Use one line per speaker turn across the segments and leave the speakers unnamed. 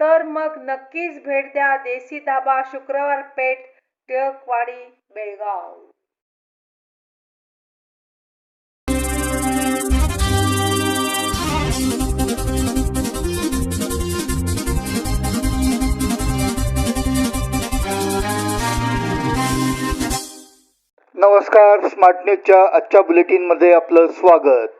तर मग नक्कीच भेट द्या. देसी धाबा शुक्रवार पेठ टिळकवाडी बेळगाव.
नमस्कार. स्मार्ट न्यूजच्या आजच्या बुलेटिनमध्ये आपलं स्वागत.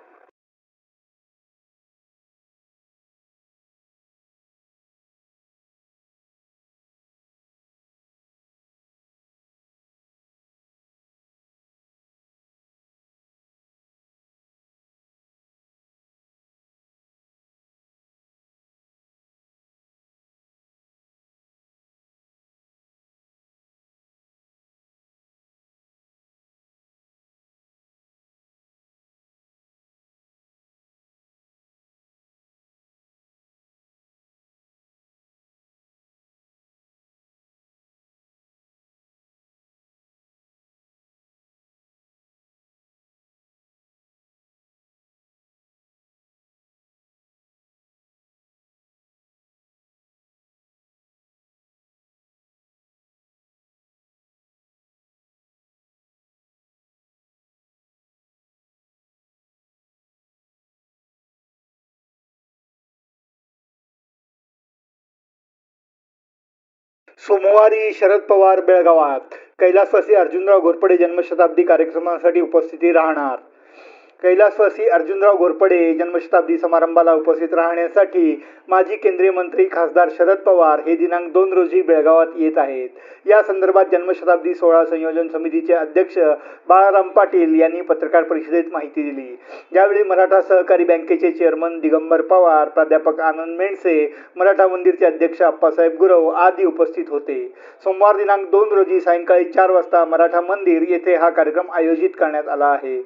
सोमवारी शरद पवार बेळगावात. कैलासवासी अर्जुनराव घोरपडे जन्मशताब्दी कार्यक्रमासाठी उपस्थिती राहणार. कैलासवासी अर्जुनराव घोरपडे जन्मशताब्दी समारंभाला उपस्थित राहण्यासाठी माजी केंद्रीय मंत्री खासदार शरद पवार हे दिनांक दोन रोजी बेळगावात येत आहेत. या संदर्भात जन्मशताब्दी सोहळा संयोजन समितीचे अध्यक्ष बाळाराम पाटील यांनी पत्रकार परिषदेत माहिती दिली. यावेळी मराठा सहकारी बँकेचे चेअरमन दिगंबर पवार प्राध्यापक आनंद मेंडसे मराठा मंदिरचे अध्यक्ष अप्पासाहेब गुरव आदी उपस्थित होते. सोमवार दिनांक दोन रोजी सायंकाळी चार वाजता मराठा मंदिर येथे हा कार्यक्रम आयोजित करण्यात आला आहे.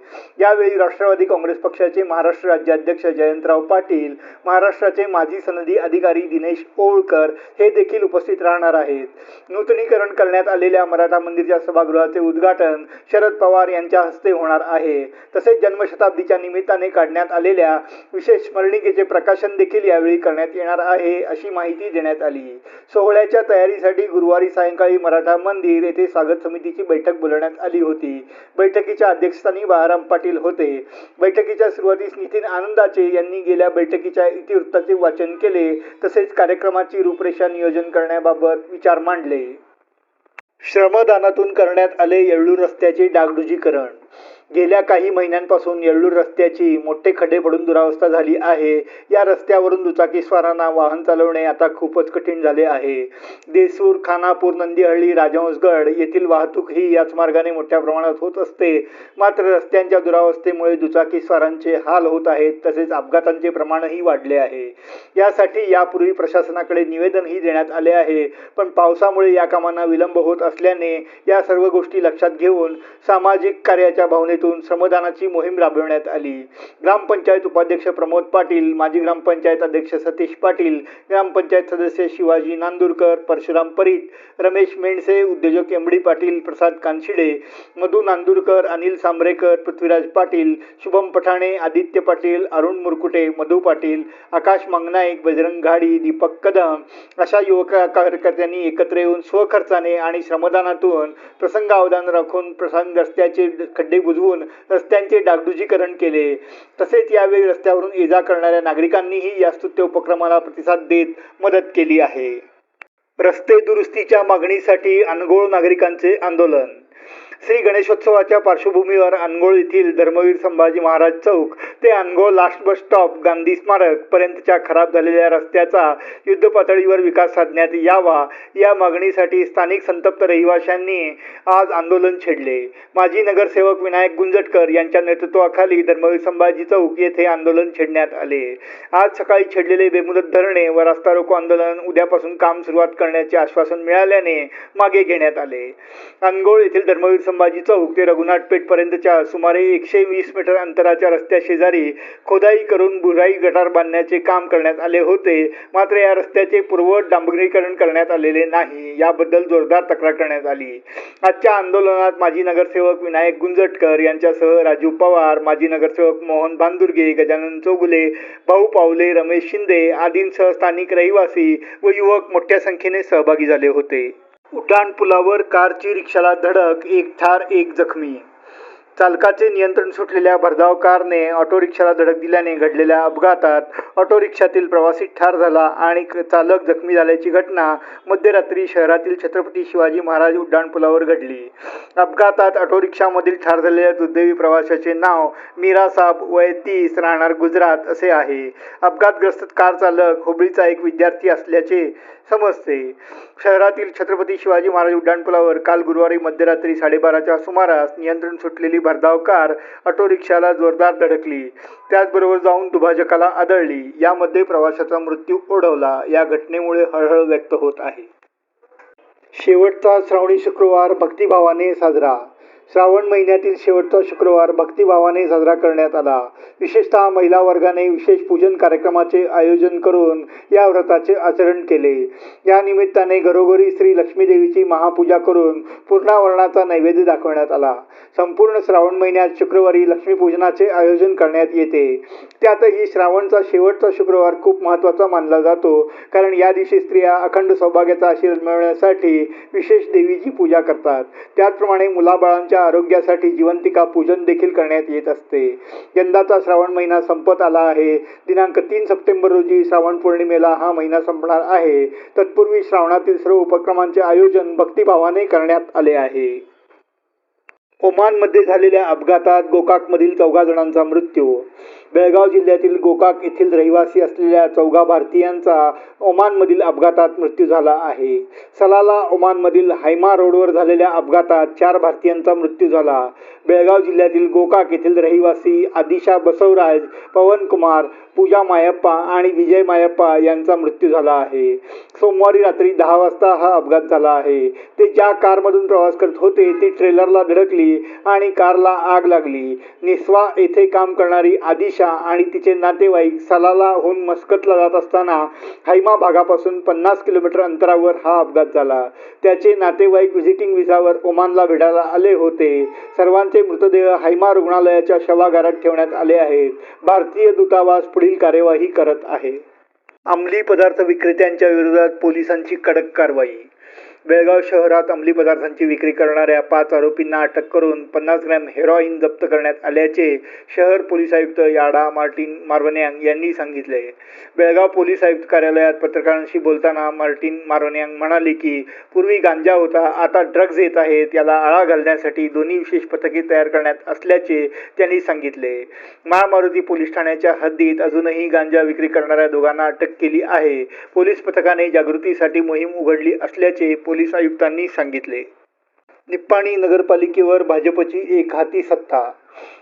यावेळी राष्ट्रवादी काँग्रेस पक्षाचे महाराष्ट्र राज्याध्यक्ष जयंतराव पाटील महाराष्ट्राचे माजी सनदी अधिकारी दिनेश ओळकर हे देखील उपस्थित राहणार आहेत. नूतनीकरण करण्यात आलेल्या मराठा मंदिरच्या सभागृहाचे उद्घाटन शरद पवार यांच्या हस्ते होणार आहे. तसेच जन्मशताब्दीच्या निमित्ताने काढण्यात आलेल्या विशेष स्मरणिकेचे प्रकाशन देखील यावेळी करण्यात येणार आहे अशी माहिती देण्यात आली. सोहळ्याच्या तयारीसाठी गुरुवारी सायंकाळी मराठा मंदिर येथे स्वागत समितीची बैठक बोलवण्यात आली होती. बैठकीच्या अध्यक्षस्थानी बाळाराम पाटील होते. बैठकीच्या सुरुवातीस नितीन आनंदाचे यांनी गेल्या बैठकीच्या इतिवृत्ताचे वाचन केले तसेच कार्यक्रमाची रूपरेषा नियोजन करण्याबाबत विचार मांडले. श्रमदानातून करण्यात आले येळ्ळूर रस्त्याचे डागडुजीकरण. गेल्या काही महिन्यांपासून येळ्ळूर रस्त्याची मोठे खड्डे पडून दुरावस्था झाली आहे. या रस्त्यावरून दुचाकीस्वारांना वाहन चालवणे आता खूपच कठीण झाले आहे. देसूर खानापूर नंदीहळ्ळी राजहंसगड येथील वाहतूक ही याच मार्गाने मोठ्या प्रमाणात होत असते. मात्र रस्त्यांच्या दुरावस्थेमुळे दुचाकीस्वारांचे हाल होत आहेत तसेच अपघातांचे प्रमाणही वाढले आहे. यासाठी यापूर्वी प्रशासनाकडे निवेदनही देण्यात आले आहे. पण पावसामुळे या कामांना विलंब होत असल्याने या सर्व गोष्टी लक्षात घेऊन सामाजिक कार्याच्या भावनेत भावनेतून श्रमदानाची मोहीम राबविण्यात आली. ग्रामपंचायत उपाध्यक्ष प्रमोद पाटील माजी ग्रामपंचायत अध्यक्ष सतीश पाटील ग्रामपंचायत सदस्य शिवाजी नांदुरकर परशुराम परीट रमेश मेंडसे उद्योजक एम डी पाटील प्रसाद कानशिडे मधू नांदूरकर अनिल सांबरेकर पृथ्वीराज पाटील शुभम पठाणे आदित्य पाटील अरुण मुरकुटे मधु पाटील आकाश मंगनाईक बजरंग घाडी दीपक कदम अशा युवक कार्यकर्त्यांनी एकत्र येऊन स्वखर्चाने आणि श्रमदानातून प्रसंग अवदान राखून प्रसंग रस्त्याचे खड्डे बुजवून रस्त्यांचे डागडुजीकरण केले. तसेच यावेळी रस्त्यावरून ये जा करणाऱ्या नागरिकांनीही या स्तुत्य उपक्रमाला प्रतिसाद देत मदत केली आहे. रस्ते दुरुस्तीच्या मागणीसाठी अनगोळ नागरिकांचे आंदोलन श्री गणेशोत्सवाच्या पार्श्वभूमीवर अनगोळ येथील धर्मवीर संभाजी महाराज चौक ते Angol last bus stop Gandhi स्मारक पर्यंतच्या खराब झालेल्या रस्त्याचा युद्ध पातळीवर विकास साधण्यात यावा या मागणीसाठी स्थानिक संतप्त रहिवाशांनी आज आंदोलन छेडले. माजी नगरसेवक विनायक गुंजटकर यांच्या नेतृत्वाखाली धर्मवीर संभाजी चौक येथे आंदोलन छेडण्यात आले. आज सकाळी छेडलेले बेमुदत धरणे व रस्ता रोको आंदोलन उद्यापासून काम सुरुवात करण्याचे आश्वासन मिळाल्याने मागे घेण्यात आले. अनगोळ येथील धर्मवीर संभाजी चौक ते रघुनाथ पेठपर्यंतच्या सुमारे एकशे वीस मीटर अंतराच्या रस्त्या शेजारी खोदाई करून बुराई गटार बांधण्याचे काम करण्यात आले होते. मात्र या रस्त्याचे पूर्व डांबरीकरण करण्यात आलेले नाही. याबद्दल जोरदार तक्रार करण्यात आली. आजच्या आंदोलनात माजी नगरसेवक विनायक गुंजटकर यांच्यासह राजू पवार माजी नगरसेवक मोहन बांदुर्गे गजानन चौगुले भाऊ पावले रमेश शिंदे आदींसह स्थानिक रहिवासी व युवक मोठ्या संख्येने सहभागी झाले होते. उड्डाण पुलावर कारची रिक्षाला धडक एक ठार एक जखमी. चालकाचे नियंत्रण सुटलेल्या भरधाव कारने ऑटो रिक्षाला धडक दिल्याने घडलेल्या अपघातात ऑटो रिक्षातील प्रवासी ठार झाला आणि चालक जखमी झाल्याची घटना मध्यरात्री शहरातील छत्रपती शिवाजी महाराज उड्डाणपुलावर घडली. अपघातात ऑटो रिक्षामधील ठार झालेल्या दुर्दैवी प्रवाशाचे नाव मीरा साब वय तीस राहणार गुजरात असे आहे. अपघातग्रस्त कार चालक हुबळीचा एक विद्यार्थी असल्याचे समजते. शहरातील छत्रपती शिवाजी महाराज उड्डाणपुलावर काल गुरुवारी मध्यरात्री साडेबाराच्या सुमारास नियंत्रण सुटलेली भरधाव कार ऑटो रिक्षाला जोरदार धडकली. त्याचबरोबर जाऊन दुभाजकाला आदळली. यामध्ये प्रवाशाचा मृत्यू ओढवला. या घटनेमुळे हळहळ व्यक्त होत आहे. शेवटचा श्रावणी शुक्रवार भक्तिभावाने साजरा. श्रावण महिन्यातील शेवटचा शुक्रवार भक्तिभावाने साजरा करण्यात आला. विशेषतः महिला वर्गाने विशेष पूजन कार्यक्रमाचे आयोजन करून या व्रताचे आचरण केले. या निमित्ताने घरोघरी श्री लक्ष्मी देवीची महापूजा करून पूर्णावरणाचा नैवेद्य दाखवण्यात आला. संपूर्ण श्रावण महिन्यात शुक्रवारी लक्ष्मीपूजनाचे आयोजन करण्यात येते. त्यातही श्रावणचा शेवटचा शुक्रवार खूप महत्त्वाचा मानला जातो कारण या दिवशी स्त्रिया अखंड सौभाग्याचा आशीर्वाद मिळवण्यासाठी विशेष देवीची पूजा करतात. त्याचप्रमाणे मुलाबाळांच्या त्यांच्या आरोग्यासाठी जिवंतिका पूजन देखील करण्यात येत असते. यंदाचा श्रावण महिना संपत आला आहे. दिनांक तीन सप्टेंबर रोजी श्रावण पौर्णिमेला हा महिना संपणार आहे. तत्पूर्वी श्रावणातील सर्व उपक्रमांचे आयोजन भक्तिभावाने करण्यात आले आहे. ओमानमध्ये झालेल्या अपघातात गोकाकमधील चौघा जणांचा मृत्यू बेळगाव जिल्ह्यातील गोकाक येथील रहिवासी असलेल्या चौघा भारतीयांचा ओमानमधील अपघातात मृत्यू झाला आहे. सलाला ओमानमधील हायमा रोडवर झालेल्या अपघातात चार भारतीयांचा मृत्यू झाला. बेळगाव जिल्ह्यातील गोकाक येथील रहिवासी आदिशा बसवराज पवन कुमार पूजा मायप्पा आणि विजय मायप्पा यांचा मृत्यू झाला आहे. सोमवारी रात्री दहा वाजता हा अपघात झाला आहे. ते ज्या कारमधून प्रवास करत होते ती ट्रेलरला धडकली आणि कारला आग लागली. निस्वा येथे काम करणारी आदिशा आणि तिचे नातेवाईक सलालाहून मस्कतला जात असताना हैमा भागापासून पन्नास किलोमीटर अंतरावर हा अपघात झाला. त्याचे नातेवाईक व्हिजिटिंग व्हिसावर ओमानला भेटायला आले होते. सर्वांचे मृतदेह हैमा रुग्णालयाच्या शवागारात ठेवण्यात आले आहेत. भारतीय दूतावास पुढील कार्यवाही करत आहे. अंमली पदार्थ विक्रेत्यांच्या विरोधात पोलिसांची कडक कारवाई बेळगाव शहरात अंमली पदार्थांची विक्री करणाऱ्या पाच आरोपींना अटक करून पन्नास ग्रॅम हेरॉईन जप्त करण्यात आल्याचे शहर पोलीस आयुक्त याडा मार्टिन मार्वन्यांग यांनी सांगितले. बेळगाव पोलीस आयुक्त कार्यालयात पत्रकारांशी बोलताना मार्टिन मार्वन्यांग म्हणाले की पूर्वी गांजा होता आता ड्रग्ज येत आहेत याला आळा घालण्यासाठी दोन्ही विशेष पथके तयार करण्यात असल्याचे त्यांनी सांगितले. महामारुती पोलीस ठाण्याच्या हद्दीत अजूनही गांजा विक्री करणाऱ्या दोघांना अटक केली आहे. पोलीस पथकाने जागृतीसाठी मोहीम उघडली असल्याचे पोलीस आयुक्तांनी सांगितले. निप्पाणी नगरपालिकेवर भाजपची एक हाती सत्ता.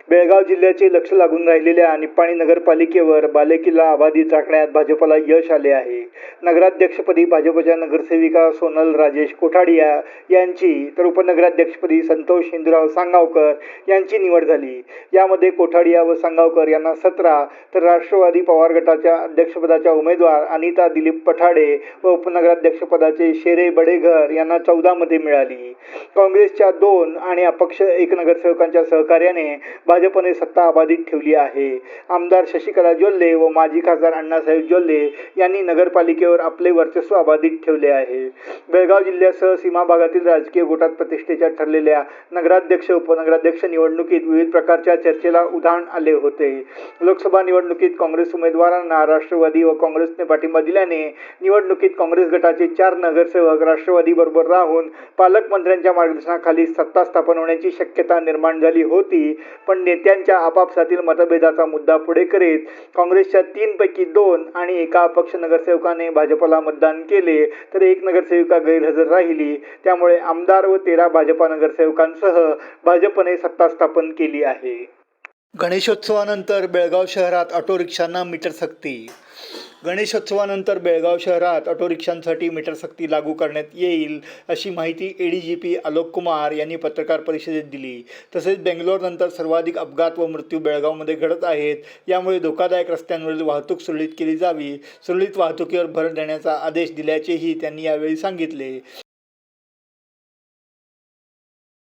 बेळगाव जिल्ह्याचे लक्ष लागून राहिलेल्या निप्पाणी नगरपालिकेवर बालेकिल्ला अबाधित राखण्यात भाजपला यश आले आहे. नगराध्यक्षपदी भाजपच्या नगरसेविका सोनल राजेश कोठाडिया यांची तर उपनगराध्यक्षपदी संतोष हिंदूराव सांगावकर यांची निवड झाली. यामध्ये कोठाडिया व सांगावकर यांना सतरा तर राष्ट्रवादी पवार गटाच्या अध्यक्षपदाच्या उमेदवार अनिता दिलीप पठाडे व उपनगराध्यक्षपदाचे शेरे बडेघर यांना चौदा मिळाली. काँग्रेसच्या दोन आणि अपक्ष एक नगरसेवकांच्या सहकार्याने भाजपने सत्ता अबाधित ठेवली आहे. आमदार शशिकला जोल्ले व माजी खासदार अण्णासाहेब जोल्ले यांनी नगरपालिकेवर आपले वर्चस्व अबाधित ठेवले आहे. बेळगाव जिल्ह्यासह सीमा भागातील राजकीय गोटात प्रतिष्ठेच्या ठरलेल्या नगराध्यक्ष उपनगराध्यक्ष निवडणुकीत विविध प्रकारच्या चर्चेला उधाण आले होते. लोकसभा निवडणुकीत काँग्रेस उमेदवारांना राष्ट्रवादी व काँग्रेसने पाठिंबा दिल्याने निवडणुकीत काँग्रेस गटाचे चार नगरसेवक राष्ट्रवादी बरोबर राहून पालकमंत्र्यांच्या मार्गदर्शनाखाली सत्ता स्थापन होण्याची शक्यता निर्माण झाली होती. पण नेत्यांच्या आपापसातील मतभेदाचा मुद्दा पुढे करीत काँग्रेसच्या तीनपैकी दोन आणि एका अपक्ष नगरसेवकाने भाजपला मतदान केले तर एक नगरसेविका गैरहजर राहिली. त्यामुळे आमदार व तेरा भाजपा नगरसेवकांसह भाजपने सत्ता स्थापन केली आहे. गणेशोत्सवानंतर बेळगाव शहरात ऑटो रिक्षांना मीटर सक्ती. गणेशोत्सवानंतर बेळगाव शहरात ऑटो रिक्षांसाठी मीटर सक्ती लागू करण्यात येईल अशी माहिती A D G P Alok Kumar यांनी पत्रकार परिषदेत दिली. तसेच बेंगलोरनंतर सर्वाधिक अपघात व मृत्यू बेळगावमध्ये घडत आहेत यामुळे धोकादायक रस्त्यांवरील वाहतूक सुरळीत केली जावी. सुरळीत वाहतुकीवर भर देण्याचा आदेश दिल्याचेही त्यांनी यावेळी सांगितले.